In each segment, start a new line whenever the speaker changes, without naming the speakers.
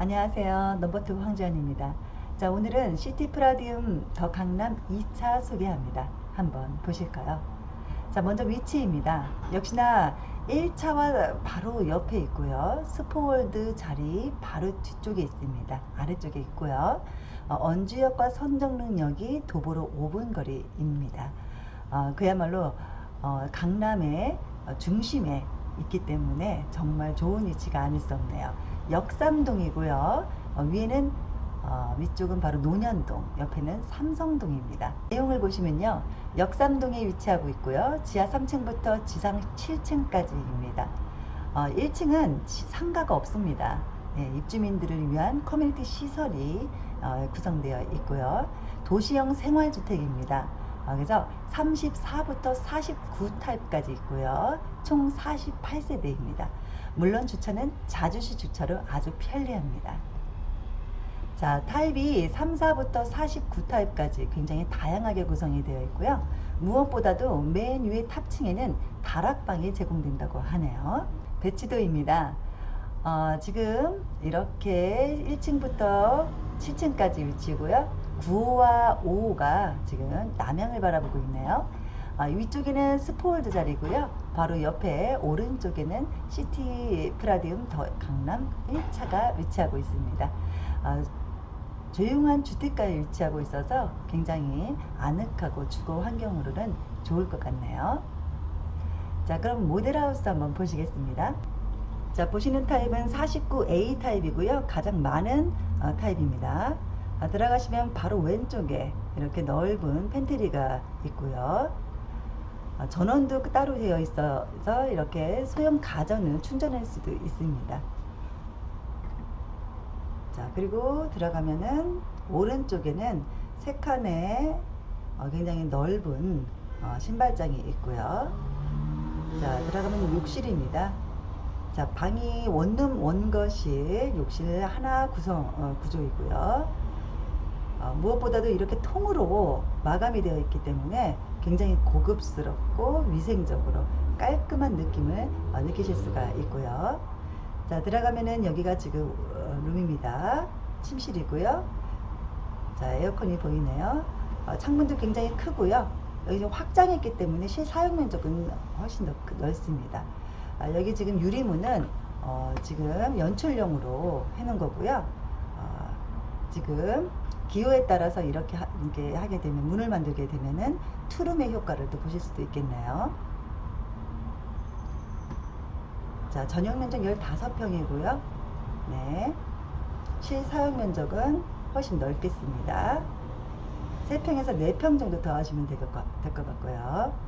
안녕하세요. 넘버투 황주연입니다. 자, 오늘은 시티 프라디움 더 강남 2차 소개합니다. 한번 보실까요? 자, 먼저 위치입니다. 역시나 1차와 바로 옆에 있고요. 스포월드 자리 바로 뒤쪽에 있습니다. 아래쪽에 있고요. 어, 언주역과 선정릉역이 도보로 5분 거리입니다. 어, 그야말로 어, 강남의 어, 중심에 있기 때문에 정말 좋은 위치가 아닐 수 없네요. 역삼동이고요. 어, 위에는 어, 위쪽은 바로 논현동, 옆에는 삼성동입니다. 내용을 보시면요. 역삼동에 위치하고 있고요. 지하 3층부터 지상 7층까지입니다. 어, 1층은 상가가 없습니다. 예, 입주민들을 위한 커뮤니티 시설이 어, 구성되어 있고요. 도시형 생활주택입니다. 어, 그래서 34부터 49타입까지 있고요. 총 48세대입니다. 물론 주차는 자주시 주차로 아주 편리합니다. 자, 타입이 3, 4부터 49타입까지 굉장히 다양하게 구성이 되어 있고요. 무엇보다도 맨 위에 탑층에는 다락방이 제공된다고 하네요. 배치도입니다. 어, 지금 이렇게 1층부터 7층까지 위치고요. 9호와 5호가 지금 남향을 바라보고 있네요. 아, 위쪽에는 스포월드 자리고요. 바로 옆에 오른쪽에는 시티 프라디움 더 강남 1차가 위치하고 있습니다. 아, 조용한 주택가에 위치하고 있어서 굉장히 아늑하고 주거 환경으로는 좋을 것 같네요. 자, 그럼 모델하우스 한번 보시겠습니다. 자, 보시는 타입은 49A 타입이고요. 가장 많은 어, 타입입니다. 아, 들어가시면 바로 왼쪽에 이렇게 넓은 팬트리가 있고요. 아, 전원도 따로 되어 있어서 이렇게 소형 가전을 충전할 수도 있습니다. 자, 그리고 들어가면은 오른쪽에는 세 칸의 어, 굉장히 넓은 어, 신발장이 있고요. 자, 들어가면 욕실입니다. 자, 방이 원룸 원거실 욕실 하나 구성 어, 구조이고요. 어, 무엇보다도 이렇게 통으로 마감이 되어 있기 때문에 굉장히 고급스럽고 위생적으로 깔끔한 느낌을 어, 느끼실 수가 있고요. 자, 들어가면은 여기가 지금 어, 룸입니다. 침실이고요. 자, 에어컨이 보이네요. 어, 창문도 굉장히 크고요. 여기 좀 확장했기 때문에 실사용 면적은 훨씬 더 크- 넓습니다. 아, 여기 지금 유리문은 어, 지금 연출용으로 해놓은 거고요. 어, 지금 기호에 따라서 이렇게, 하, 이렇게 하게 되면 문을 만들게 되면은 투룸의 효과를 또 보실 수도 있겠네요. 자, 전용 면적 15평이고요. 네. 실사용 면적은 훨씬 넓겠습니다. 3평에서 4평 정도 더 하시면 될 것 같고요.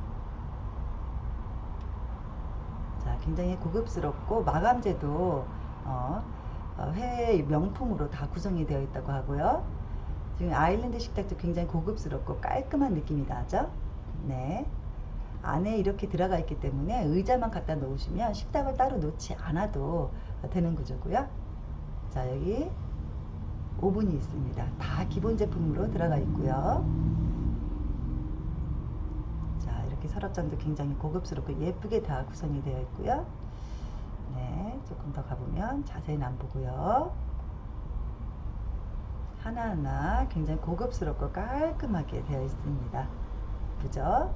자, 굉장히 고급스럽고 마감재도 어, 어, 해외 명품으로 다 구성이 되어 있다고 하고요. 지금 아일랜드 식탁도 굉장히 고급스럽고 깔끔한 느낌이 나죠? 네. 안에 이렇게 들어가 있기 때문에 의자만 갖다 놓으시면 식탁을 따로 놓지 않아도 되는 구조고요. 자, 여기 오븐이 있습니다. 다 기본 제품으로 들어가 있고요. 자, 이렇게 서랍장도 굉장히 고급스럽고 예쁘게 다 구성이 되어 있고요. 네, 조금 더 가보면 자세히는 안 보고요. 하나하나 굉장히 고급스럽고 깔끔하게 되어 있습니다. 그죠?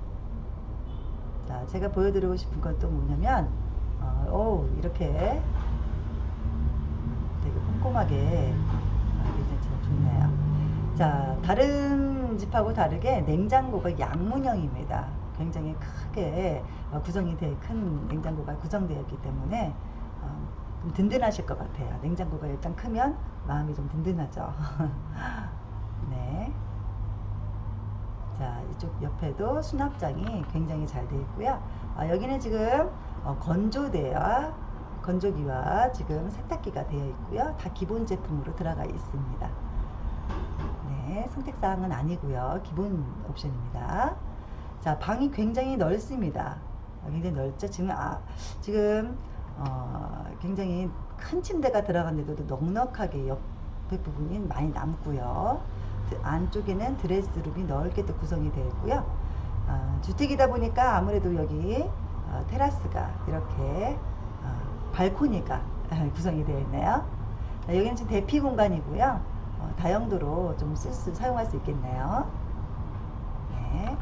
자, 제가 보여드리고 싶은 건 또 뭐냐면, 어, 오, 이렇게 되게 꼼꼼하게 아, 굉장히 참 좋네요. 자, 다른 집하고 다르게 냉장고가 양문형입니다. 굉장히 크게 어, 구성이 돼, 큰 냉장고가 구성되어 있기 때문에 어, 좀 든든하실 것 같아요. 냉장고가 일단 크면 마음이 좀 든든하죠. 네. 자, 이쪽 옆에도 수납장이 굉장히 잘 되어 있고요. 아, 여기는 지금 어, 건조대와 건조기와 지금 세탁기가 되어 있고요. 다 기본 제품으로 들어가 있습니다. 네, 선택사항은 아니고요. 기본 옵션입니다. 자, 방이 굉장히 넓습니다. 아, 굉장히 넓죠. 지금, 아, 지금, 어, 굉장히 큰 침대가 들어갔는데도 넉넉하게 옆에 부분이 많이 남고요. 드- 안쪽에는 드레스룸이 넓게 또 구성이 되어 있고요. 아, 주택이다 보니까 아무래도 여기 어, 테라스가 이렇게 어, 발코니가 구성이 되어 있네요. 자, 여기는 지금 대피 공간이고요. 어, 다용도로 좀 쓸 수, 사용할 수 있겠네요. 네.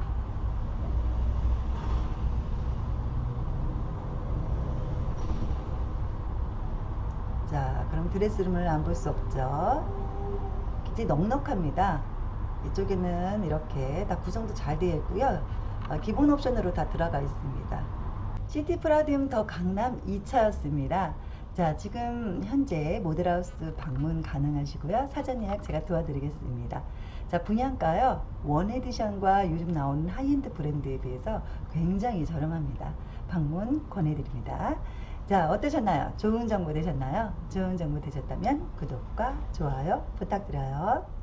자, 그럼 드레스룸을 안 볼 수 없죠. 굉장히 넉넉합니다. 이쪽에는 이렇게 다 구성도 잘 되어 있고요. 어, 기본 옵션으로 다 들어가 있습니다. 시티 프라디움 더 강남 2차였습니다. 자, 지금 현재 모델하우스 방문 가능하시고요. 사전 예약 제가 도와드리겠습니다. 자, 분양가요. 원 에디션과 요즘 나오는 하이엔드 브랜드에 비해서 굉장히 저렴합니다. 방문 권해드립니다. 자, 어떠셨나요? 좋은 정보 되셨나요? 좋은 정보 되셨다면 구독과 좋아요 부탁드려요.